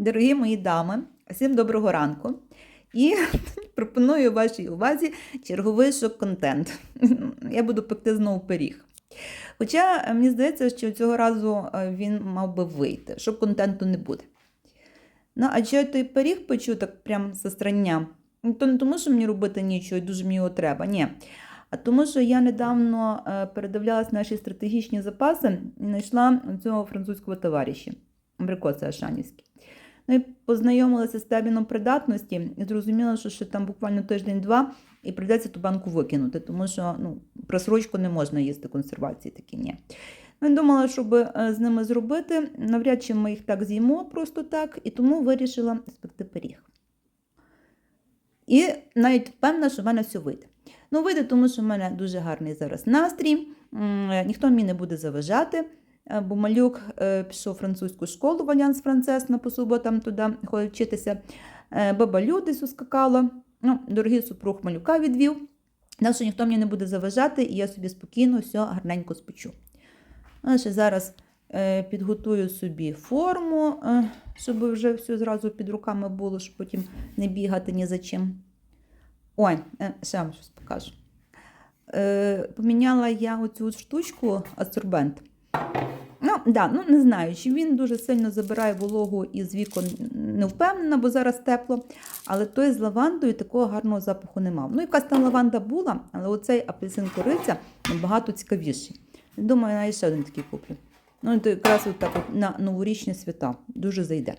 Дорогі мої дами, всім доброго ранку. І пропоную вашій увазі черговий шок-контент. Я буду пекти знову пиріг. Хоча е, мені здається, що цього разу е, він мав би вийти, шок-контенту не буде. Ну, а чого я той пиріг печу так прям зі? Ну, То не тому, що мені робити нічого і дуже мені його треба, ні. А тому, що я недавно е, передивлялась наші стратегічні запаси і знайшла цього французького товариша, абрикоси Ашанівські. Ну і познайомилася з терміном придатності і зрозуміла, що ще там буквально тиждень-два і прийдеться ту банку викинути, тому що ну, просрочку не можна їсти консервації такі, ні. Ну, думала, щоб е, з ними зробити, навряд чи ми їх так з'їмо просто так, і тому вирішила спекти пиріг. І навіть впевнена, що в мене все вийде. Ну, вийде, тому що в мене дуже гарний зараз настрій, е, ніхто мені не буде заважати, бо малюк е, пішов французьку школу в Альянс Францес на по суботам туди ходить вчитися. Е, Баба десь ускакала. Ну, дорогий супруг малюка відвів. Так що ніхто мені не буде заважати, і я собі спокійно все гарненько спечу. Ну, ще зараз е, підготую собі форму, е, щоб вже все зразу під руками було, щоб потім не бігати ні за чим. Ой, е, ще вам щось покажу. Е, поміняла я оцю штучку асорбент. Да, ну не знаю, чи він дуже сильно забирає вологу із вікон, не впевнена, бо зараз тепло. Але той з лавандою такого гарного запаху не мав. Ну, якась там лаванда була, але оцей апельсин кориця набагато цікавіший. Думаю, я ще один такий куплю. Ну, то якраз от так от на новорічні свята дуже зайде.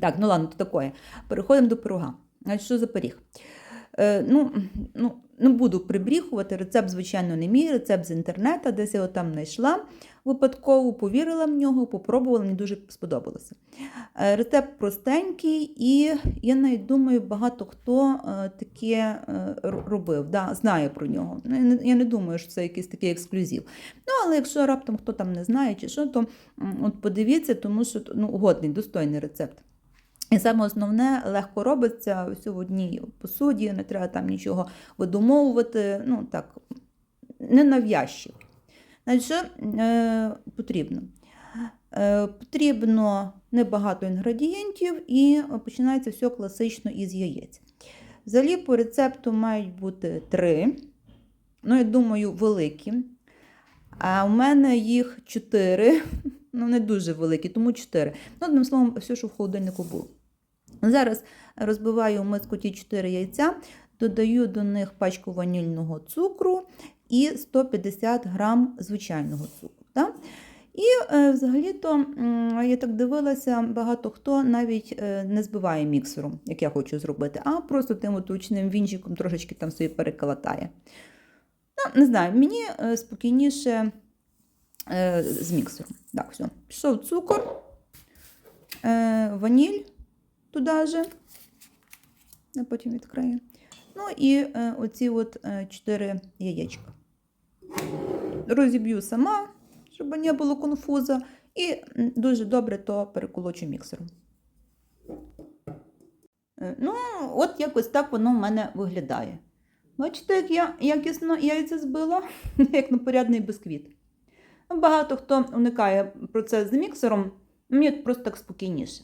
Так, ну ладно, то таке. Переходимо до пирога. Значить, що за пиріг? Е, ну, ну, не буду прибріхувати, рецепт, звичайно, не мій, рецепт з інтернету, десь я його там знайшла випадково, повірила в нього, попробувала, мені дуже сподобалося. Е, Рецепт простенький, і я навіть думаю, багато хто е, таке е, робив, да, знає про нього. Ну, Я не, думаю, що це якийсь такий ексклюзив. Ну, але якщо раптом хто там не знає чи що, то от подивіться, тому що ну, годний, достойний рецепт. І саме основне легко робиться все в одній посуді, не треба там нічого видумовувати. Ну так, не нав'язчиво. Значить, що е, потрібно? Е, потрібно небагато інгредієнтів і починається все класично із яєць. Взагалі, по рецепту мають бути три. Ну, я думаю, великі. А у мене їх чотири. Ну, не дуже великі, тому чотири. Ну, одним словом, все, що в холодильнику було. Зараз розбиваю в миску ті 4 яйця, додаю до них пачку ванільного цукру і 150 грам звичайного цукру. Так? І е, взагалі-то, я так дивилася, багато хто навіть е, не збиває міксером, як я хочу зробити, а просто тим ручним вінчиком трошечки там собі переколотає. Ну, не знаю, мені е, спокійніше з міксером. Так, все. Пішов цукор, ваніль туди же. Я потім відкрию. Ну і оці от е, 4 яєчка. Розіб'ю сама, щоб не було конфуза. І дуже добре то переколочу міксером. Е, Ну, от якось так воно в мене виглядає. Бачите, як я якісно яйця збила, як на порядний бисквіт. Багато хто уникає процес з міксером, мені просто так спокійніше.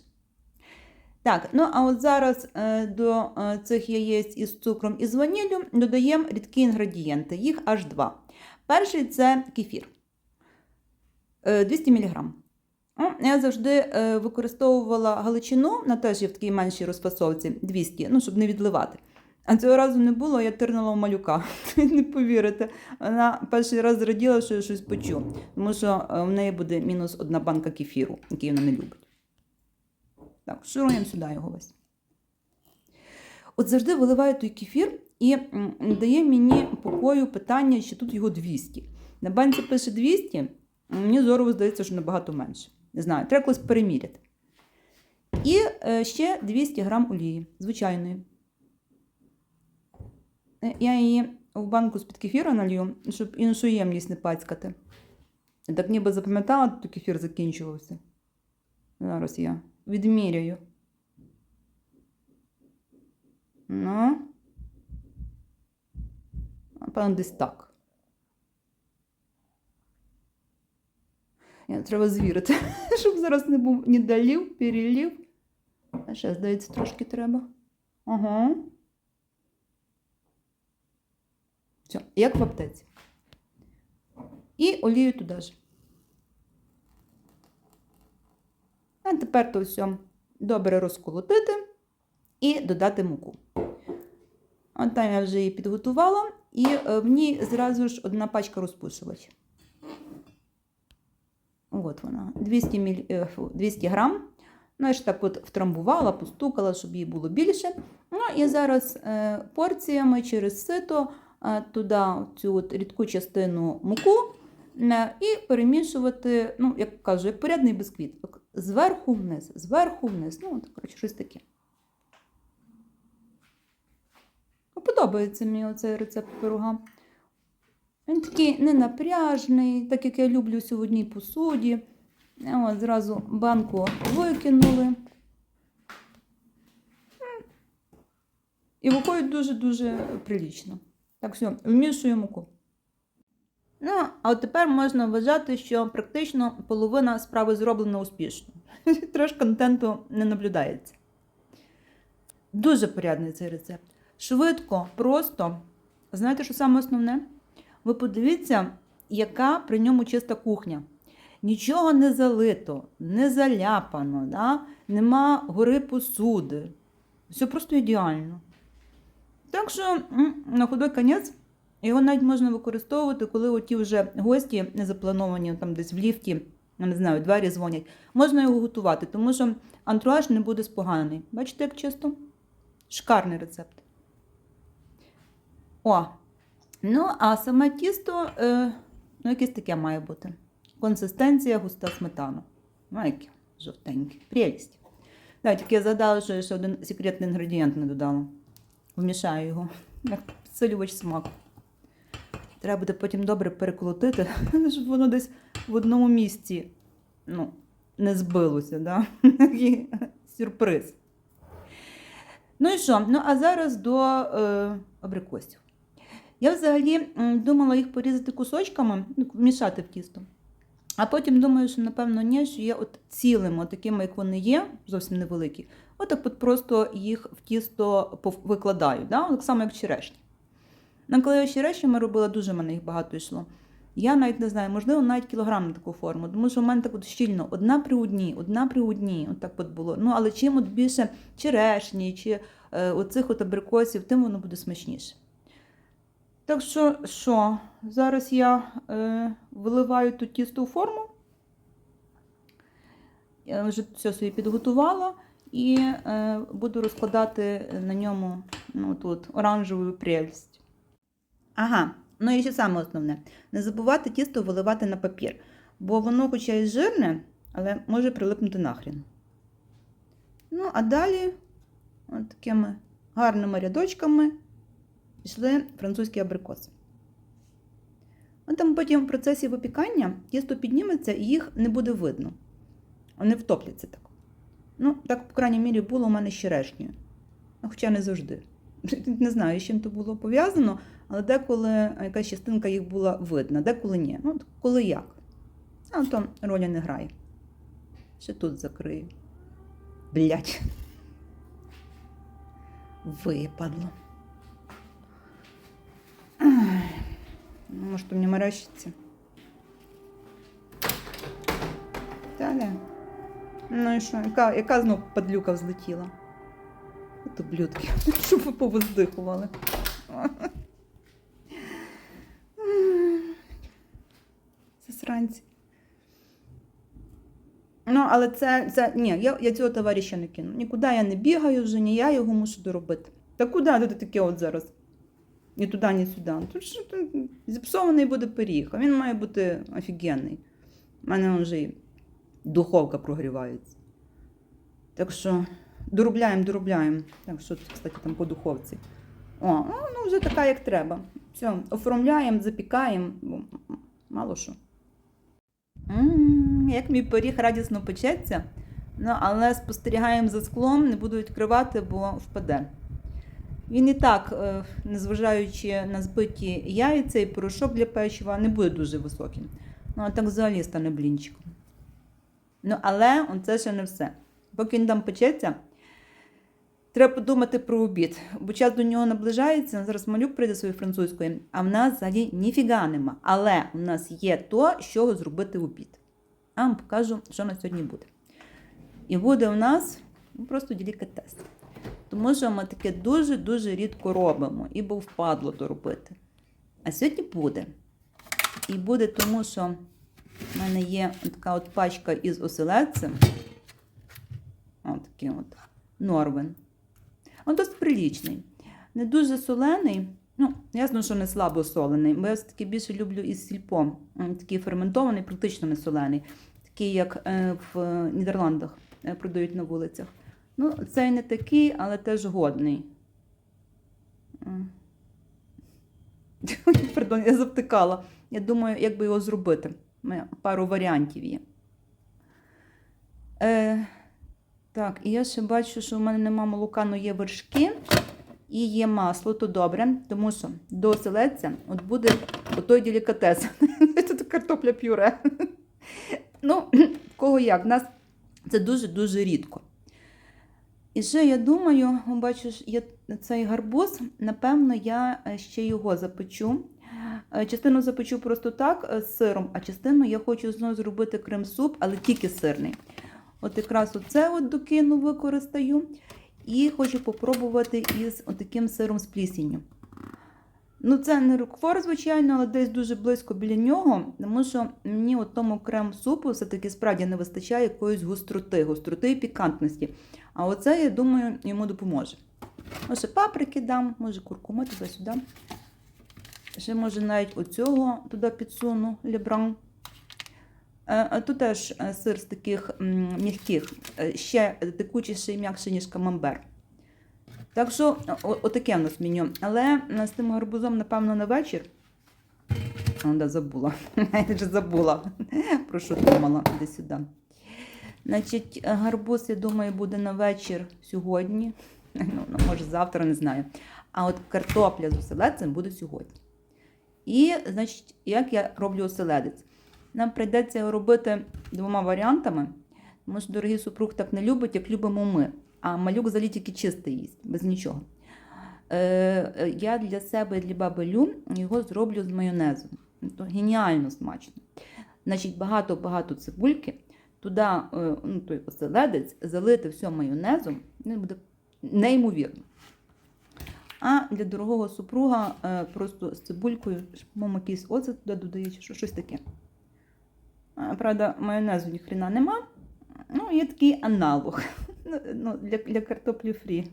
Так, ну а от зараз е, до е, цих яєць із цукром і з ваніллю додаємо рідкі інгредієнти. Їх аж два. Перший це кефір е, 200 мг. Я завжди е, використовувала галичину, на теж є в такій меншій розфасовці 200, ну, щоб не відливати. А цього разу не було, я тирнула в малюка. Не повірите. Вона перший раз зраділа, що я щось почу, тому що е, в неї буде мінус одна банка кефіру, який вона не любить. Так, шуруємо сюди його весь. От завжди виливаю той кефір і дає мені покою питання, що тут його 200. На банці пише 200, мені зорово здається, що набагато менше. Не знаю, треба колись переміряти. І е, ще 200 грам олії, звичайної. Е, Я її в банку з-під кефіру налью, щоб іншу ємність не пацькати. Так ніби запам'ятала, то кефір закінчувався. Зараз я відміряю. Ну. Напевно, десь так. Я, треба звірити, щоб зараз не був ні долів, перелів. А ще, здається, трошки треба. Ага. Все, як в аптеці. І олію туди ж. А тепер то все добре розколотити і додати муку. От там я вже її підготувала, і е, в ній зразу ж одна пачка розпушувача. От вона, 200, міль... е, 200 грам. Ну, я ж так от втрамбувала, постукала, щоб її було більше. Ну, і зараз е, порціями через сито е, туди цю от рідку частину муку і перемішувати, ну, як кажу, як порядний бісквіт. Так, Зверху вниз, зверху вниз. Ну, от, коротше, щось таке. Ну, Подобається мені оцей рецепт пирога. Він такий ненапряжний, так як я люблю одній посуді. От, зразу банку викинули. І виходить дуже-дуже прилічно. Так, все, вмішуємо муку. Ну, а от тепер можна вважати, що практично половина справи зроблена успішно. Трошки контенту не наблюдається. Дуже порядний цей рецепт. Швидко, просто. Знаєте, що саме основне? Ви подивіться, яка при ньому чиста кухня. Нічого не залито, не заляпано, да? нема гори посуди. Все просто ідеально. Так що, на худой конець, його навіть можна використовувати, коли оті вже гості не заплановані там десь в ліфті, не знаю, двері дзвонять. Можна його готувати, тому що антураж не буде споганений. Бачите, як чисто? Шикарний рецепт. О, ну, а саме тісто, е, ну, якесь таке має бути. Консистенція густа сметана. Ну, яке жовтеньке. Прелість. Да, тільки я згадала, що я ще один секретний інгредієнт не додала. Вмішаю його, як підсилювач смаку. Треба буде потім добре переколотити, щоб воно десь в одному місці ну, не збилося. Да? Сюрприз. Ну і що? Ну, а зараз до е, абрикосів. Я взагалі думала їх порізати кусочками, ну, вмішати в тісто. А потім думаю, що напевно ні, що я от цілими, такими, як вони є, зовсім невеликі, отак от просто їх в тісто викладаю, да? так само, як черешні. На коли я черешні робила, дуже в мене їх багато йшло. Я навіть не знаю, можливо, навіть кілограм на таку форму, тому що в мене так от щільно одна при одній, одна при одній, от так от було. Ну, але чим от більше черешні чи е, оцих от абрикосів, тим воно буде смачніше. Так що, що, зараз я е, виливаю тут тісто у форму. Я вже все собі підготувала і е, буду розкладати на ньому ну, тут, оранжеву прелість. Ага, ну і ще саме основне. Не забувати тісто виливати на папір, бо воно, хоча й жирне, але може прилипнути нахрін. Ну, а далі, от такими гарними рядочками пішли французькі абрикоси. От там потім в процесі випікання тісто підніметься і їх не буде видно. Вони втопляться так. Ну, так, по крайній мірі, було у мене з черешнею. Ну, Хоча не завжди. Не знаю, з чим то було пов'язано, але деколи якась частинка їх була видна, деколи ні. Ну, коли як. А то ролі не грає. Ще тут закрию. Блять. Випадло. Ну, Може, то мені мерещиться. Далі. Ну і що, яка, яка знов падлюка взлетіла? Ото блюдки, щоб ви повоздихували. Засранці. Ну, але це, це ні, я, я цього товариша не кину. Нікуди я не бігаю вже, ні я його мушу доробити. Та куди ти таке от зараз? Ні туди, ні сюди. Тут що тут зіпсований буде пиріг, а він має бути офігенний. У мене вже і духовка прогрівається. Так що доробляємо, доробляємо. Так, що кстати, там по духовці. О, ну, ну вже така, як треба. Все, оформляємо, запікаємо, мало що. М, Як мій пиріг радісно печеться, ну, але спостерігаємо за склом, не буду відкривати, бо впаде. Він і так, е, незважаючи на збиті яйця і порошок для печива, не буде дуже високим. Ну, а так взагалі стане блінчиком. Ну, але це ще не все. Поки він там печеться, Треба подумати про обід, бо час до нього наближається. Зараз малюк прийде своєю французькою, а в нас взагалі ніфіга нема. Але у нас є то, чого зробити обід. А вам покажу, що на сьогодні буде. І буде у нас ну, просто делікатес. Тому що ми таке дуже-дуже рідко робимо, і бо впадло то робити. А сьогодні буде. І буде тому, що в мене є така от пачка із оселедцем. Ось такий от Норвен. Він досить прилічний. Не дуже солений. Ну, ясно, що не слабо солений, бо я все-таки більше люблю із сільпом. Такий ферментований, практично не солений. Такий, як е, в Нідерландах е, продають на вулицях. Ну, цей не такий, але теж годний. Пардон, я завтикала. Я думаю, як би його зробити. У мене пару варіантів є. Е, так, і я ще бачу, що в мене нема молока, але є вершки і є масло, то добре, тому що до оселедця от буде отой делікатес. Тут картопля пюре. Ну, в кого як, в нас це дуже-дуже рідко. І ще я думаю, бачиш, є цей гарбуз, напевно, я е, ще його запечу. Е, Частину запечу просто так е, з сиром, а частину я хочу знову зробити крем-суп, але тільки сирний. От якраз оце от докину використаю. І хочу попробувати із таким сиром з плісінню. Ну, це не рукфор, звичайно, але десь дуже близько біля нього, тому що мені у тому крем-супу все-таки справді не вистачає якоїсь гостроти, гостроти і пікантності. А оце, я думаю, йому допоможе. Може, паприки дам, може куркуми туди-сюди. Ще, може, навіть оцього туди підсуну лібран. Е, Тут теж е, сир з таких м'яких, е, ще текучіший і м'якший, ніж камамбер. Так що, отаке в нас меню. Але е, з тим гарбузом, напевно, на вечір. О, да, забула. Я вже забула. Про що думала Іди сюди. Значить, е, гарбуз, я думаю, буде на вечір сьогодні. Ну, ну, може, завтра, не знаю. А от картопля з оселедцем буде сьогодні. І, значить, як я роблю оселедець? Нам прийдеться його робити двома варіантами, тому що дорогий супруг так не любить, як любимо ми. А малюк взагалі тільки чистий їсть, без нічого. Е, е, я для себе і для баби Лю його зроблю з майонезом. То геніально смачно. Значить, багато-багато цибульки, туди е, ну, той оселедець, залити все майонезом, він буде неймовірно. А для дорогого супруга е, просто з цибулькою, по-моєму, якийсь оцет туди додає, чи що, щось таке. Правда, майонезу ніхрена нема. Ну, є такий аналог Ну, ну, для, для картоплі фрі.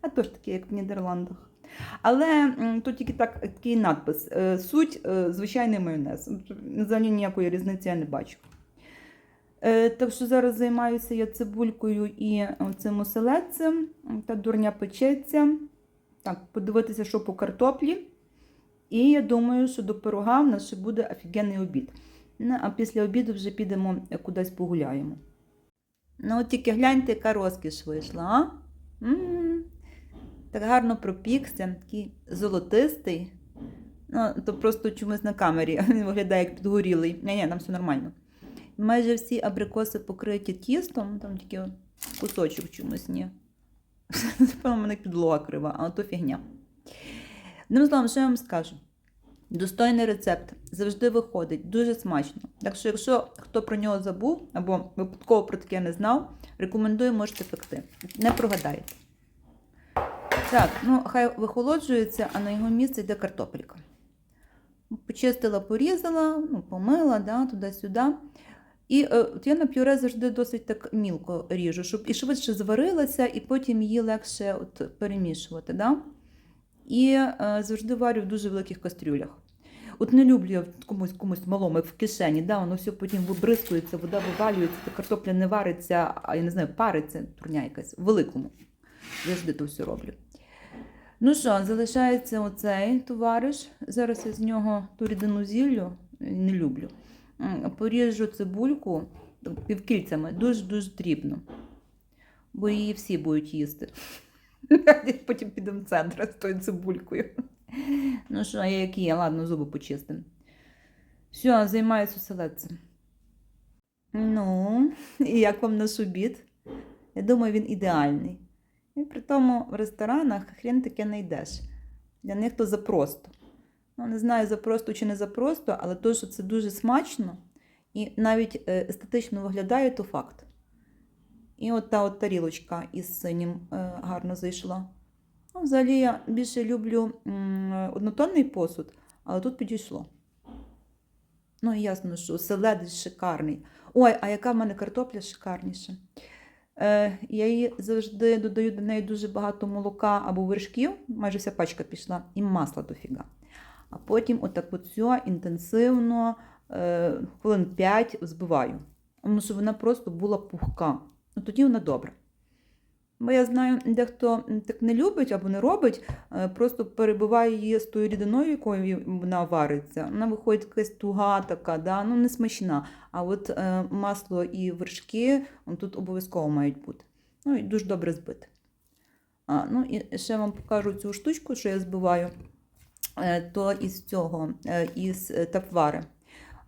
А то ж таки, як в Нідерландах. Але тут тільки так, такий надпис. е, Суть е, звичайний майонез. Взагалі ніякої різниці я не бачу. Е, Так що зараз займаюся я цибулькою і цим оселедцем. Та дурня печеться. Так, подивитися, що по картоплі. І я думаю, що до пирога в нас ще буде офігенний обід. Ну, а після обіду вже підемо кудись погуляємо. Ну, от тільки гляньте, яка розкіш вийшла, а? М, Так гарно пропікся, такий золотистий. Ну, то просто чомусь на камері він виглядає як підгорілий. Ні, ні, там все нормально. Майже всі абрикоси покриті тістом, там тільки кусочок чомусь ні. Напевно, в мене підлога крива, а то фігня. Одним словом, що я вам скажу? Достойний рецепт завжди виходить, дуже смачно. Так що, якщо хто про нього забув або випадково про таке не знав, рекомендую, можете пекти. Не прогадаєте. Так, ну хай вихолоджується, а на його місце йде картопелька. Почистила, порізала, ну, помила, да, туди-сюди. І е, от я на пюре завжди досить так мілко ріжу, щоб і швидше зварилася, і потім її легше от, перемішувати. Да? І е, завжди варю в дуже великих кастрюлях. От не люблю я комусь комусь малому в кишені, да, воно все потім вибризкується, вода вивалюється, картопля не вариться, а я не знаю, париться, турня якась великому. Завжди то все роблю. Ну що, залишається оцей товариш. Зараз я з нього ту рідину зіллю, не люблю. Поріжу цибульку півкільцями, дуже-дуже дрібно. Бо її всі будуть їсти. Потім підемо в центр з тою цибулькою. Ну що, я як є, ладно, зуби почистим. Все, займаюся оселедцем. Ну, і як вам наш обід? Я думаю, він ідеальний. І при тому в ресторанах хрен таке не йдеш. Для них то запросто. Ну, не знаю, запросто чи не запросто, але то, що це дуже смачно і навіть е, естетично виглядає, то факт. І от та от тарілочка із синім е, гарно зайшла. Ну, взагалі я більше люблю однотонний посуд, але тут підійшло. Ну, ясно, що селедець шикарний. Ой, а яка в мене картопля шикарніша. Е, я її завжди додаю до неї дуже багато молока або вершків, майже вся пачка пішла, і масла дофіга. А потім отак от все інтенсивно, е, хвилин 5 збиваю. Тому що вона просто була пухка. Ну, тоді вона добра. Бо я знаю, дехто так не любить або не робить, е, просто перебиває її з тою рідиною, якою вона вариться. Вона виходить якась туга така, да? ну не смачна. А от е, масло і вершки тут обов'язково мають бути. Ну і дуже добре збити. А, ну і ще вам покажу цю штучку, що я збиваю. Е, то із цього, із тапвари.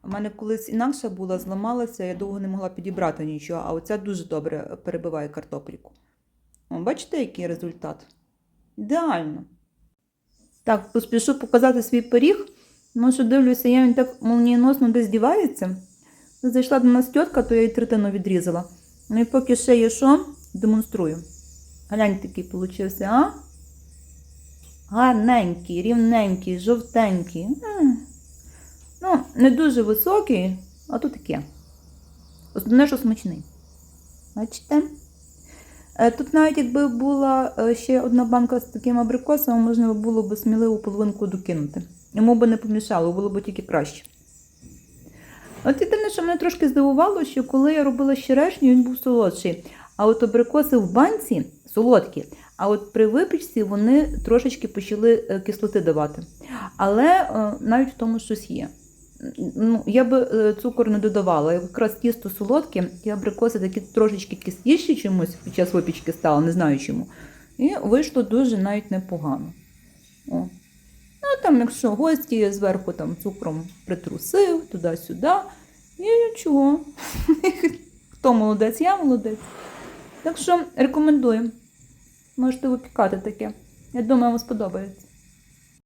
У мене колись інакша була, зламалася, я довго не могла підібрати нічого, а оця дуже добре перебиває картопліку. Бачите, який результат? Ідеально. Так, поспішу показати свій пиріг. Ну, дивлюся, я він так молнієносно десь дівається. Зайшла до нас тітка, то я їй третину відрізала. Ну і поки ще є що, демонструю. Гляньте, який получився, а? Гарненький, рівненький, жовтенький. Ну, не дуже високий, а то таке. Основне, що смачний. Бачите? Е, Тут навіть якби була е, ще одна банка з таким абрикосом, можна було б сміливо половинку докинути. Йому би не помішало, було б тільки краще. От єдине, що мене трошки здивувало, що коли я робила черешню, він був солодший. А от абрикоси в банці солодкі, а от при випічці вони трошечки почали е, кислоти давати. Але навіть в тому щось є. Ну, я би е, цукор не додавала. Якраз тісто солодке, і абрикоси такі трошечки кисліші чомусь під час випічки стало, не знаю чому. І вийшло дуже навіть непогано. О. Ну, там, якщо гості зверху там цукром притрусив, туди-сюди. І чого? Хто молодець, я молодець. Так що рекомендую. Можете випікати таке. Я думаю, вам сподобається.